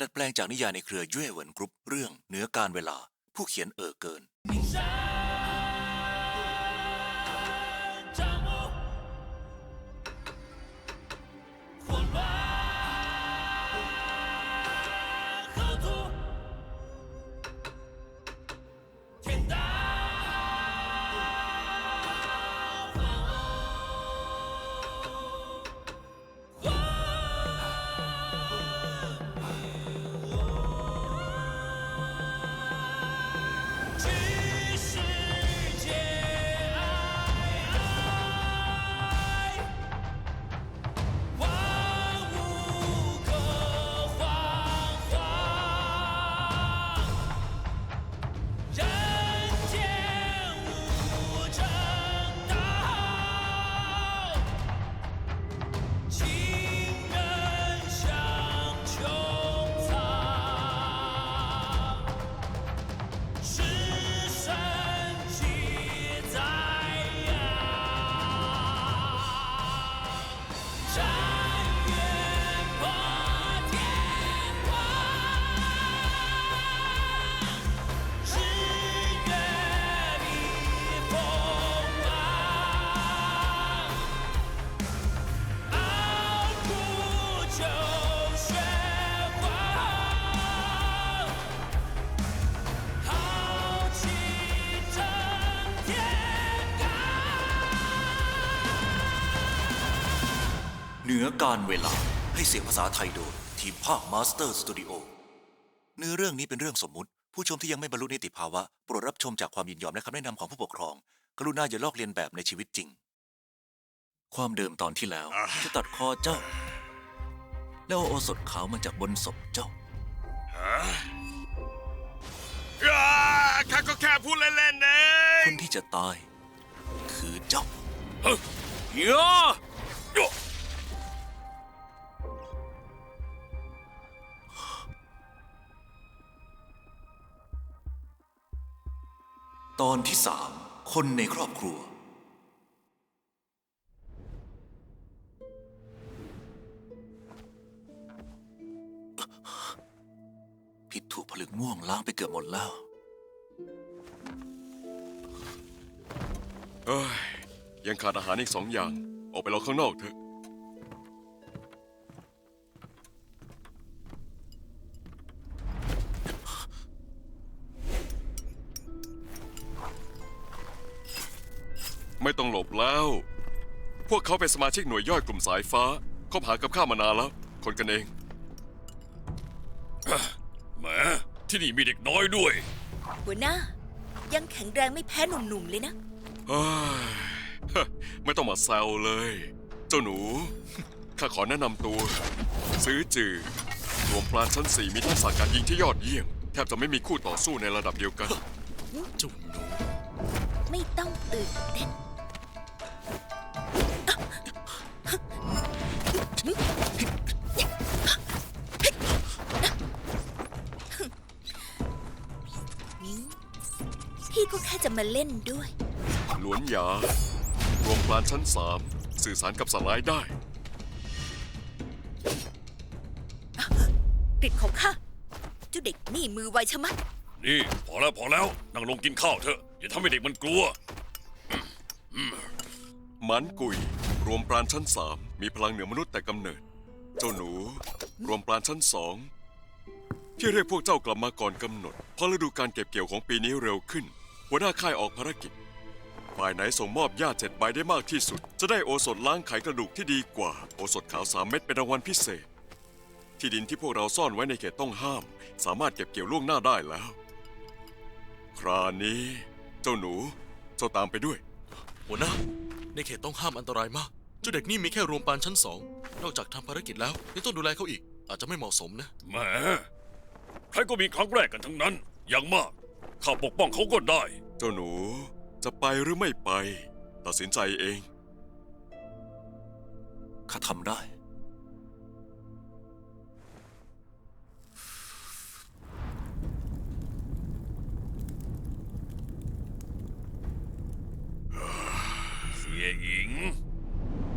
ดัดแปลงจากนิยายในเครือเย่เหวินกรุ๊ปเรื่องเหนือการเวลา ผู้เขียนเออเกิน เหนือการเวลาให้เสียงภาษาไทยโดยทีมภาคมาสเตอร์สตูดิโอเนื้อเรื่องนี้เป็นเรื่องสมมุติ ผู้ชมที่ยังไม่บรรลุนิติภาวะโปรดรับชมจากความยินยอมและคำแนะนำของผู้ปกครอง กรุณาอย่าลอกเลียนแบบในชีวิตจริง ความเดิมตอนที่แล้วจะตัดคอเจ้า แล้วเอาโอสถขาวมาจากบนศพเจ้าอ่าข้าก็แค่พูดเล่นๆเอคงนที่จะตาย คือเจ้า เฮ้ยโย ตอนที่สามคนในครอบครัว พิษถูกผลึกม่วงล้างไปเกือบหมดแล้วเอ้ยยังขาดอาหารอีกสองอย่าง ออกไปรอข้างนอกเถอะ แล้ว พวกเขาเป็นสมาชิกหน่วยย่อยกลุ่มสายฟ้าคบหากับข้ามานานแล้ว คนกันเองแหมที่นี่มีเด็กน้อยด้วย หัวหน้า ยังแข็งแรงไม่แพ้หนุ่มๆเลยนะ เฮ้ยไม่ต้องมาแซวเลย เจ้าหนู ข้าขอแนะนำตัว ซื้อจือรวมปราณชั้นสี่มีทักษะการยิงที่ยอดเยี่ยม แทบจะไม่มีคู่ต่อสู้ในระดับเดียวกันเจ้าหนู ไม่ต้องตื่นเต้น พี่ก็แค่จะมาเล่นด้วย หลวนหยารวมปราณชั้นสามสื่อสารกับสัตว์ร้ายได้กริดของข้าเจ้าเด็กนี่มือไวชะมัด นี่พอแล้วพอแล้วนั่งลงกินข้าวเถอะอย่าทำให้เด็กมันกลัวหมันกุย รวมปราณชั้นสามมีพลังเหนือมนุษย์แต่กำเนิด เจ้าหนู รวมปราณชั้นสองที่เรียกพวกเจ้ากลับมาก่อนกำหนดเพราะฤดูการเก็บเกี่ยวของปีนี้เร็วขึ้น หัวหน้าค่ายออกภารกิจ ฝ่ายไหนส่งมอบหญ้าเจ็ดใบได้มากที่สุด จะได้โอสถล้างไขกระดูกที่ดีกว่า โอสถขาวสามเม็ดเป็นรางวัลพิเศษ ที่ดินที่พวกเราซ่อนไว้ในเขตต้องห้าม สามารถเก็บเกี่ยวล่วงหน้าได้แล้ว คราวนี้ เจ้าหนูเจ้าตามไปด้วย หัวหน้า ในเขตต้องห้ามอันตรายมาก เจ้าเด็กนี่มีแค่รวมปานชั้นสอง นอกจากทำภารกิจแล้วยังต้องดูแลเขาอีก อาจจะไม่เหมาะสมนะ แหมใครก็มีครั้งแรกกันทั้งนั้น อย่างมาก ข้าปกป้องเขาก็ได้ เจ้าหนูจะไปหรือไม่ไป ตัดสินใจเอง ข้าทำได้ เสียหญิง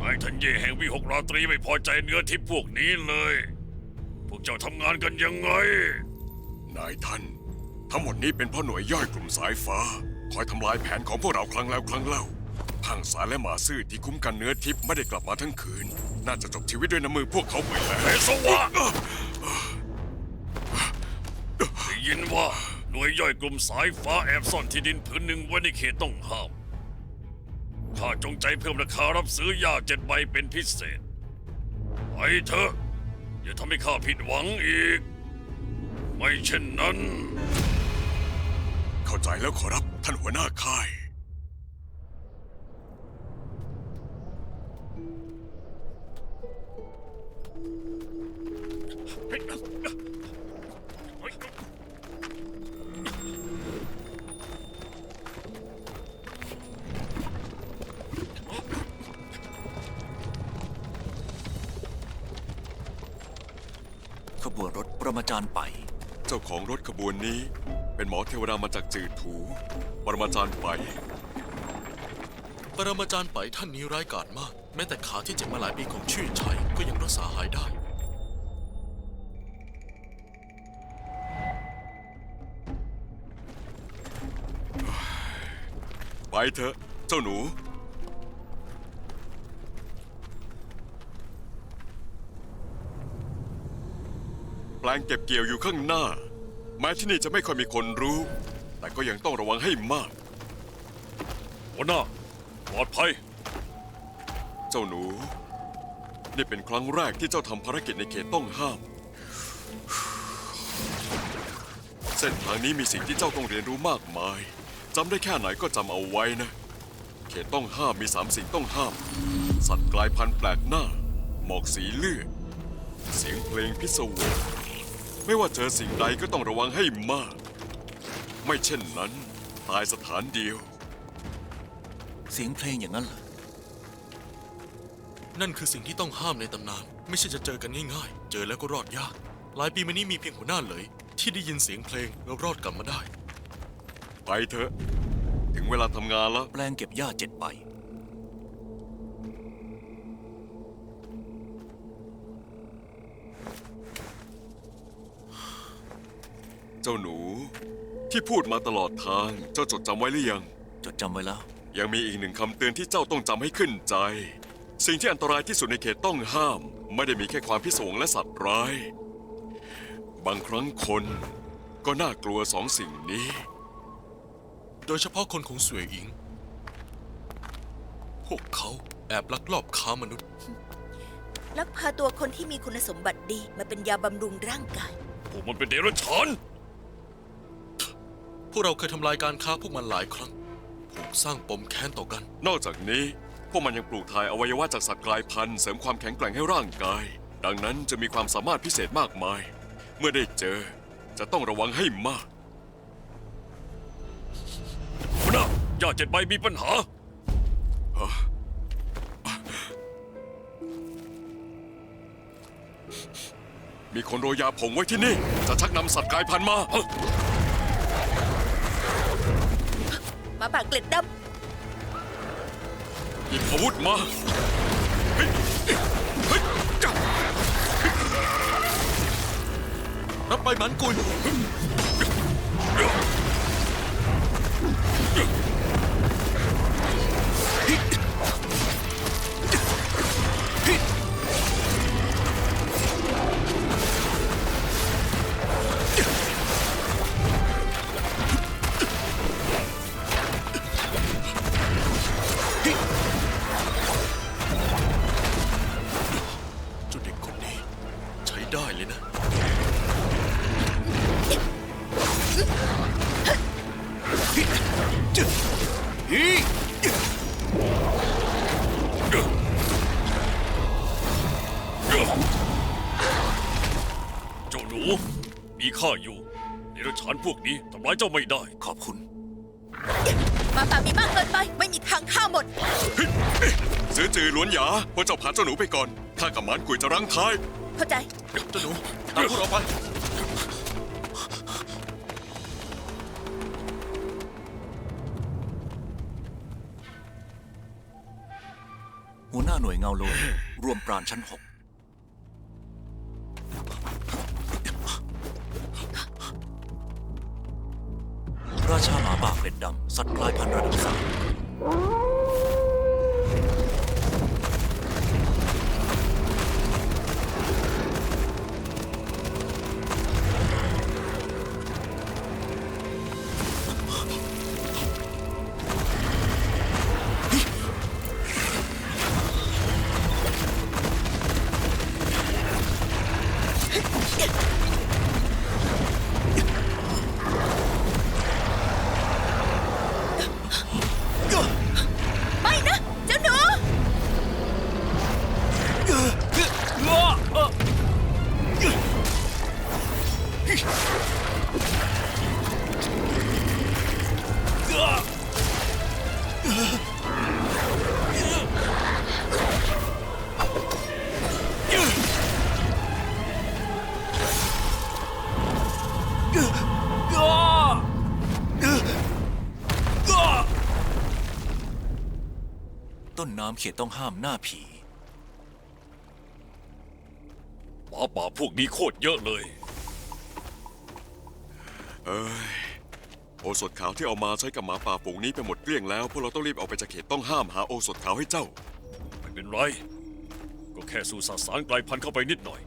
นายทันเย่แห่งวิหกราตรีไม่พอใจเนื้อทิพย์พวกนี้เลยวกเจ้าทำงานกันยังไง นายท่าน ทั้งหมดนี้เป็นเพ่อหน่วยย่อยกลุ่มสายฟ้า คอยทำลายแผนของพวกเราครั้งแล้วครั้งเล่าพังสารและหมาซื่อที่คุ้มกันเนื้อทิพย์ไม่ได้กลับมาทั้งคืน น่าจะจบชีวิตด้วยน้ำมือพวกเขาไปแล้วเฮสวะได้ยินว่าหน่วยย่อยกลุ่มสายฟ้าแอบซ่อนที่ดินผืนหนึ่งไว้ในเขตต้องห้ามข้าจงใจเพิ่มราคารับซื้อยาเจ็ดใบเป็นพิเศษไปเถอะอย่าทำให้ข้าผิดหวังอีก ไม่เช่นนั้น เข้าใจแล้วขอรับท่านหัวหน้าค่าย ทวดามาจากจืดถู ปรมาจารย์ไป ปรมาจารย์ไปท่านนี้ร้ายกาจมาก แม้แต่ขาที่เจ็บมาหลายปีของชื่อชัยก็ยังรักษาหายได้ ไปเถอะ เจ้าหนู แปลงเก็บเกี่ยวอยู่ข้างหน้า แม้ที่นี่จะไม่ค่อยมีคนรู้ แต่ก็ยังต้องระวังให้มาก หัวหน้าปลอดภัย เจ้าหนู นี่เป็นครั้งแรกที่เจ้าทำภารกิจในเขตต้องห้าม เส้นทางนี้มีสิ่งที่เจ้าต้องเรียนรู้มากมายจำได้แค่ไหนก็จำเอาไว้นะ เขตต้องห้ามมีสามสิ่งต้องห้าม สัตว์กลายพันธุ์แปลกหน้า หมอกสีเลือด เสียงเพลงพิศวง ไม่ว่าเจอสิ่งใดก็ต้องระวังให้มาก ไม่เช่นนั้น ตายสถานเดียว เสียงเพลงอย่างนั้นเหรอนั่นคือสิ่งที่ต้องห้ามในตำนาน ไม่ใช่จะเจอกันง่ายๆ เจอแล้วก็รอดยาก หลายปีมานี้มีเพียงหัวหน้าเหลย ที่ได้ยินเสียงเพลงแล้วรอดกลับมาได้ ไปเถอะ ถึงเวลาทำงานแล้ว แปลงเก็บหญ้าเจ็ดใบ เจ้าหนู ที่พูดมาตลอดทางเจ้าจดจำไว้หรือยัง จดจำไว้แล้ว ยังมีอีกหนึ่งคำเตือนที่เจ้าต้องจำให้ขึ้นใจ สิ่งที่อันตรายที่สุดในเขตต้องห้าม ไม่ได้มีแค่ความพิศวงและสัตว์ร้าย บางครั้งคนก็น่ากลัวสองสิ่งนี้ โดยเฉพาะคนของสวยอิง พวกเขาแอบลักลอบค้ามนุษย์ ลักพาตัวคนที่มีคุณสมบัติดีมาเป็นยาบำรุงร่างกาย พวกมันเป็นเดรัจฉาน พวกเราเคยทำลายการค้าพวกมันหลายครั้งผูกสร้างปมแค้นต่อกัน นอกจากนี้ พวกมันยังปลูกถ่ายอวัยวะจากสัตว์กลายพันธุ์เสริมความแข็งแกร่งให้ร่างกาย ดังนั้นจะมีความสามารถพิเศษมากมาย เมื่อได้เจอจะต้องระวังให้มากหัวหน้ายาเจ็ดใบมีปัญหามีคนโรยยาผงไว้ที่นี่ จะชักนำสัตว์กลายพันธุ์มาห มาป่าเกล็ดดหยิบอาวุธมาเฮ้ยรับไปหมันกุย ข้าอยู่เดรัจฉานพวกนี้ทำร้ายเจ้าไม่ได้ ขอบคุณำหมาป่ามีมากเกินไป ไม่มีทางฆ่าหมด ซื้อจือหลวนหยาพวกเจ้าพาเจ้าหนูไปก่อน ข้ากับหมานกุยจะรั้งท้าย เข้าใจ เจ้าหนูตามพวกเราไป หัวหน้าหน่วยเงาโลหิตรวมปราณชั้นหก ราชาหมาป่าเกล็ดดำสัตว์กลายพันธุ์ระดับสาม ต้นน้ำเขตต้องห้ามหน้าผีหมาป่าพวกนี้โคตรเยอะเลย เอ้ยโอสถขาวที่เอามาใช้กับหมาป่าฝูงนี้ไปหมดเกลี้ยงแล้ว พวกเราต้องรีบออกไปจากเขตต้องห้ามหาโอสถขาวให้เจ้า ไม่เป็นไร ก็แค่สู่สสารกลายพันธุ์เข้าไปนิดหน่อย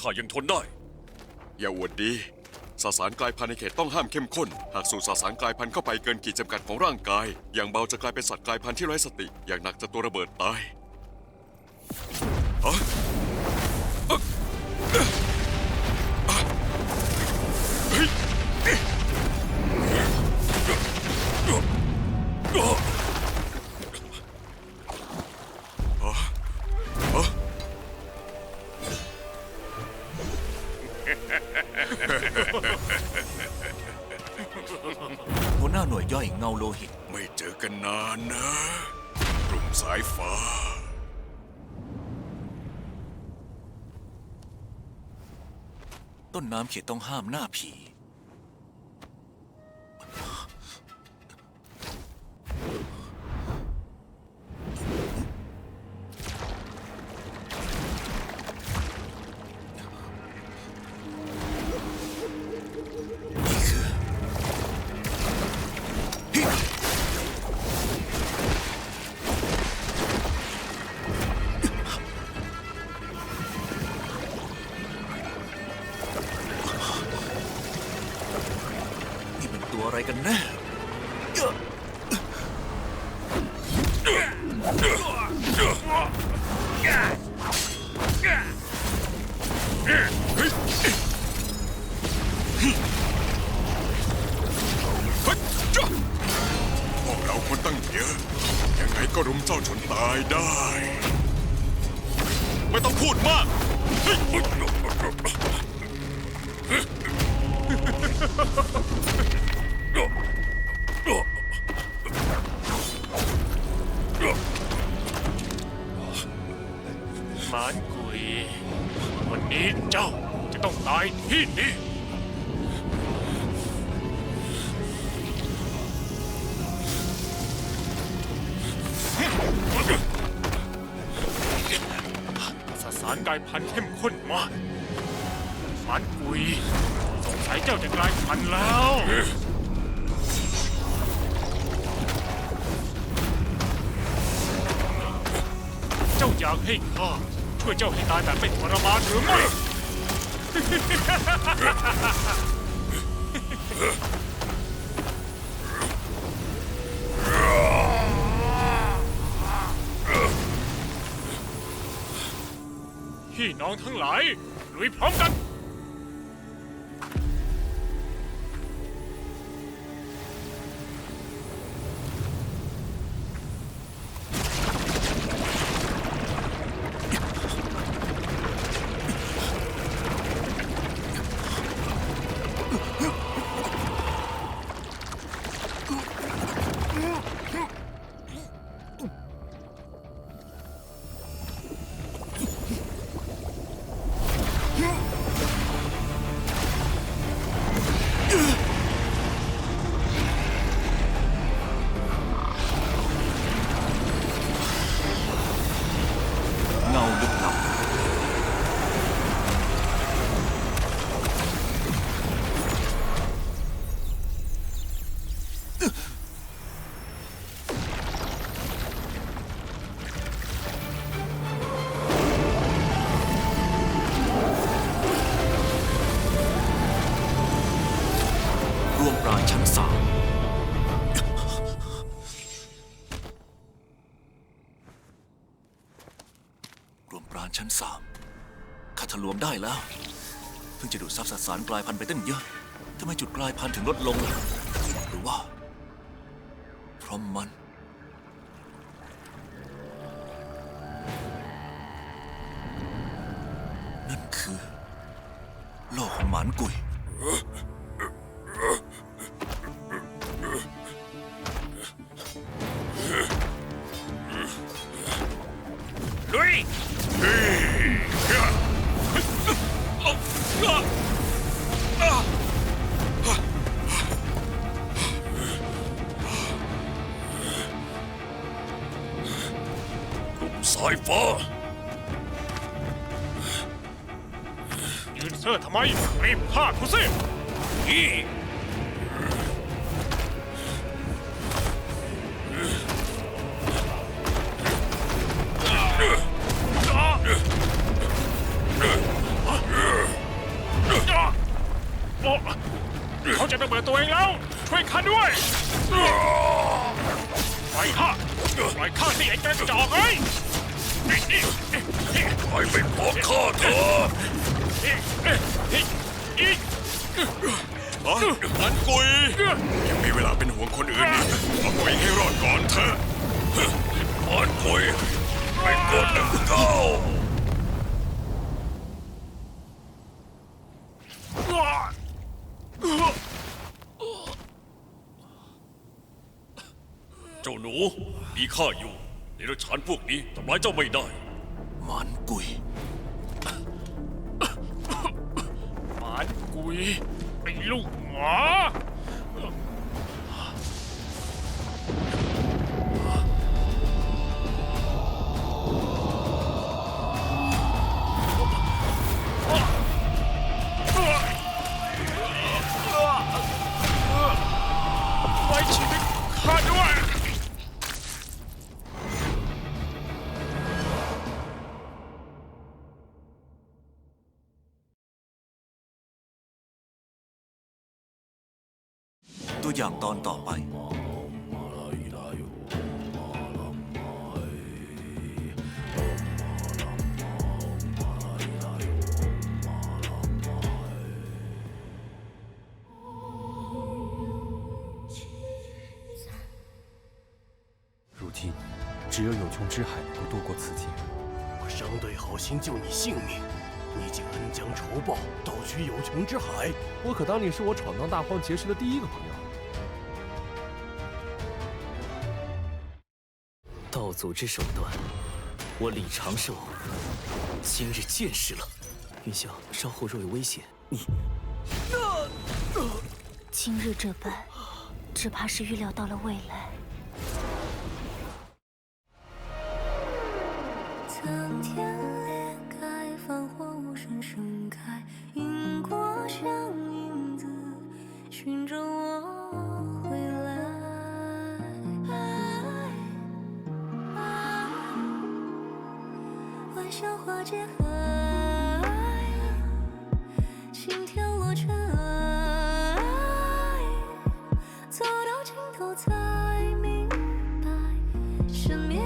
ข้ายังทนได้ อย่าอวดดี สสารกลายพันธุ์ในเขตต้องห้ามเข้มข้น หากสูดสสารกลายพันธุ์เข้าไปเกินขีดจำกัดของร่างกาย อย่างเบาจะกลายเป็นสัตว์กลายพันธุ์ที่ไร้สติ อย่างหนักจะตัวระเบิดตายฮะ หัวหน้าหน่วยย่อยเงาโลหิต ไม่เจอกันนานนะกลุ่มสายฟ้า ต้นน้ำเขตต้องห้ามหน้าผี อยากให้ข้าช่วยเจ้าให้ตายแบบไม่ทรมานหรือไม่พี่น้องทั้งหลายลุยพร้อมกัน ข้าทะลวงได้แล้ว เพิ่งจะดูดซับสสารกลายพันธุ์ไปตั้งเยอะทำไมจุดกลายพันธุ์ถึงลดลงล่ะหรือว่า เพราะมัน นั่นคือ โลกของหมานกุย ลุย ฟ้ายืนเซ่อทำไม รีบฆ่ากูสิอีโอ้เขาจะระเบิดตัวเองแล้ว ช่วยข้าด้วยปล่อยข้าปล่อยข้าสิไอ้กระจอกเอ้ยนี่นี่นี่ ไปไปพบข้าเถอะอ๋อมันกุย ยังมีเวลาเป็นห่วงคนอื่นอีกเอาตัวเองให้รอดก่อนเถอะมันคุยไปกดหนึ่งเก้าเจ้าหนูมีข้าอยู่ เดรัจฉานพวกนี้ทำร้ายเจ้าไม่ได้หมานกุยหมานกุยไอ้ลูกหมา ตัวอย่างตอนต่อไป 如今，只有有穷之海能够渡过此劫。我商队好心救你性命，你竟恩将仇报，盗取有穷之海。我可当你是我闯荡大荒结识的第一个朋友。 组织手段，我李长寿今日见识了。云霄，稍后若有危险，你今日这般，只怕是预料到了未来。苍天尽头才明白，生命